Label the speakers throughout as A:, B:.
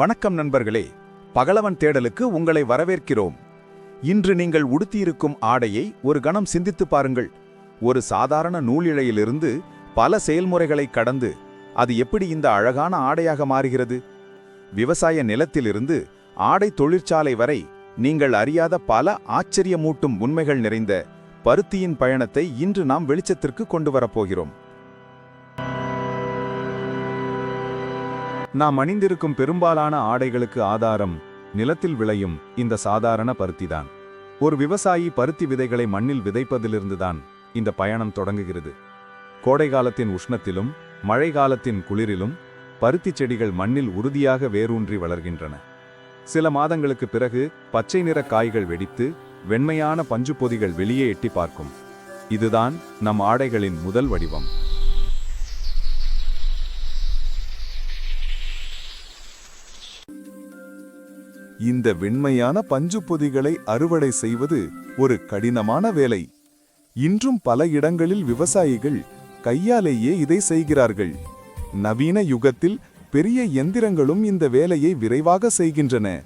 A: வணக்கம் நண்பர்களே பகலவன் தேடலுக்கு உங்களை வரவேற்கிறோம். இன்று நீங்கள் உடுத்தியிருக்கும் ஆடையை ஒரு கணம் சிந்தித்துப் பாருங்கள். ஒரு சாதாரண நூலிழையிலிருந்து பல செயல்முறைகளை கடந்து அது எப்படி இந்த அழகான ஆடையாக மாறுகிறது? விவசாய நிலத்திலிருந்து ஆடை தொழிற்சாலை வரை நீங்கள் அறியாத பல ஆச்சரியமூட்டும் உண்மைகள் நிறைந்த பருத்தியின் பயணத்தை இன்று நாம் வெளிச்சத்திற்கு கொண்டு வரப்போகிறோம் நாம் அணிந்திருக்கும் பெரும்பாலான ஆடைகளுக்கு ஆதாரம் நிலத்தில் விளையும் இந்த சாதாரண பருத்திதான். ஒரு விவசாயி பருத்தி விதைகளை மண்ணில் விதைப்பதிலிருந்துதான் இந்த பயணம் தொடங்குகிறது. கோடை காலத்தின் உஷ்ணத்திலும் மழை காலத்தின் குளிரிலும் பருத்தி செடிகள் மண்ணில் உறுதியாக வேரூன்றி வளர்கின்றன. சில மாதங்களுக்கு பிறகு பச்சை நிற காய்கள் வெடித்து வெண்மையான பஞ்சுப் பொதிகள் வெளியே எட்டி பார்க்கும். இதுதான் நம் ஆடைகளின் முதல் வடிவம். இந்த வெண்மையான பஞ்சுப் பொதிகளை அறுவடை செய்வது ஒரு கடினமான வேலை. இன்றும் பல இடங்களில் விவசாயிகள் கையாலேயே இதை செய்கிறார்கள். நவீன யுகத்தில் பெரிய எந்திரங்களும் இந்த வேலையை விரைவாக செய்கின்றன.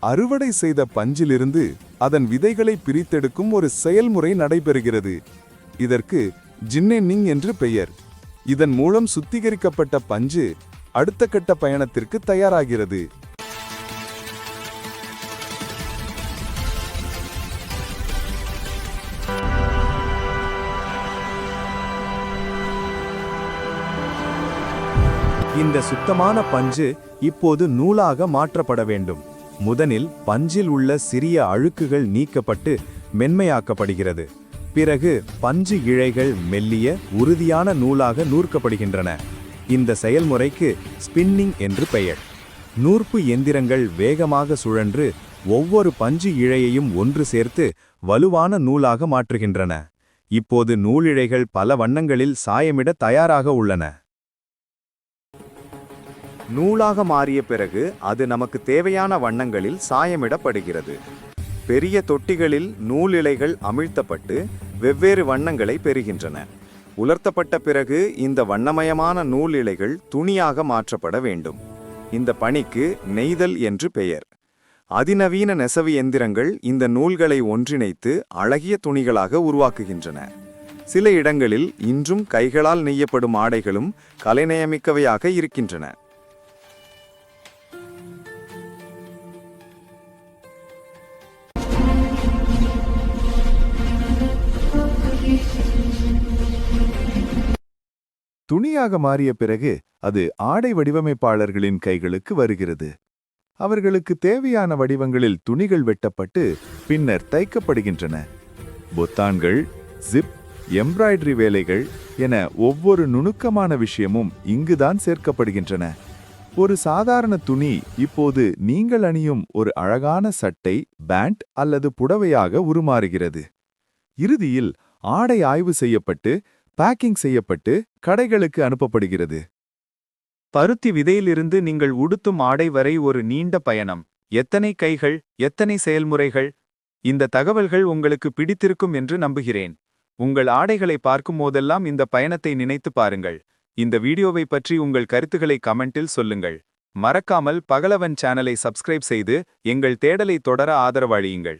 A: அறுவடை செய்த பஞ்சிலிருந்து அதன் விதைகளை பிரித்தெடுக்கும் ஒரு செயல்முறை நடைபெறுகிறது. இதற்கு ஜின்னென்னிங் என்று பெயர். இதன் மூலம் சுத்திகரிக்கப்பட்ட பஞ்சு அடுத்த கட்ட பயணத்திற்கு தயாராகிறது. இந்த சுத்தமான பஞ்சு இப்போது நூலாக மாற்றப்பட வேண்டும். முதலில் பஞ்சில் உள்ள சிறிய அழுக்குகள் நீக்கப்பட்டு மென்மையாக்கப்படுகிறது. பிறகு பஞ்சு இழைகள் மெல்லிய உறுதியான நூலாக நூற்கப்படுகின்றன. இந்த செயல்முறைக்கு ஸ்பின்னிங் என்று பெயர். நூற்பு எந்திரங்கள் வேகமாக சுழன்று ஒவ்வொரு பஞ்சு இழையையும் ஒன்று சேர்த்து வலுவான நூலாக மாற்றுகின்றன. இப்போது நூலிழைகள் பல வண்ணங்களில் சாயமிட தயாராக உள்ளன. நூலாக மாறிய பிறகு அது நமக்கு தேவையான வண்ணங்களில் சாயமிடப்படுகிறது. பெரிய தொட்டிகளில் நூல் இலைகள் அமிழ்த்தப்பட்டு வெவ்வேறு வண்ணங்களை பெறுகின்றன. உலர்த்தப்பட்ட பிறகு இந்த வண்ணமயமான நூல் இலைகள் துணியாக மாற்றப்பட வேண்டும். இந்த பணிக்கு நெய்தல் என்று பெயர். அதிநவீன நெசவு எந்திரங்கள் இந்த நூல்களை ஒன்றிணைத்து அழகிய துணிகளாக உருவாக்குகின்றன. சில இடங்களில் இன்றும் கைகளால் நெய்யப்படும் ஆடைகளும் கலைநயமிக்கவையாக இருக்கின்றன. துணியாக மாறிய பிறகு அது ஆடை வடிவமைப்பாளர்களின் கைகளுக்கு வருகிறது. அவர்களுக்கு தேவையான வடிவங்களில் துணிகள் வெட்டப்பட்டு பின்னர் தைக்கப்படுகின்றன. பொத்தான்கள் ஜிப் எம்ப்ராய்டரி வேலைகள் என ஒவ்வொரு நுணுக்கமான விஷயமும் இங்குதான் சேர்க்கப்படுகின்றன. ஒரு சாதாரண துணி இப்போது நீங்கள் அணியும் ஒரு அழகான சட்டை பேண்ட் அல்லது புடவையாக உருமாறுகிறது. இறுதியில் ஆடை ஆய்வு செய்யப்பட்டு பேக்கிங் செய்யப்பட்டு கடைகளுக்கு அனுப்பப்படுகிறது. பருத்தி விதையிலிருந்து நீங்கள் உடுத்தும் ஆடை வரை ஒரு நீண்ட பயணம். எத்தனை கைகள் எத்தனை செயல்முறைகள்? இந்த தகவல்கள் உங்களுக்கு பிடித்திருக்கும் என்று நம்புகிறேன். உங்கள் ஆடைகளை பார்க்கும் போதெல்லாம் இந்த பயணத்தை நினைத்து பாருங்கள். இந்த வீடியோவை பற்றி உங்கள் கருத்துக்களை கமெண்டில் சொல்லுங்கள். மறக்காமல் பகலவன் சேனலை சப்ஸ்கிரைப் செய்து எங்கள் தேடலை தொடர ஆதரவழியுங்கள்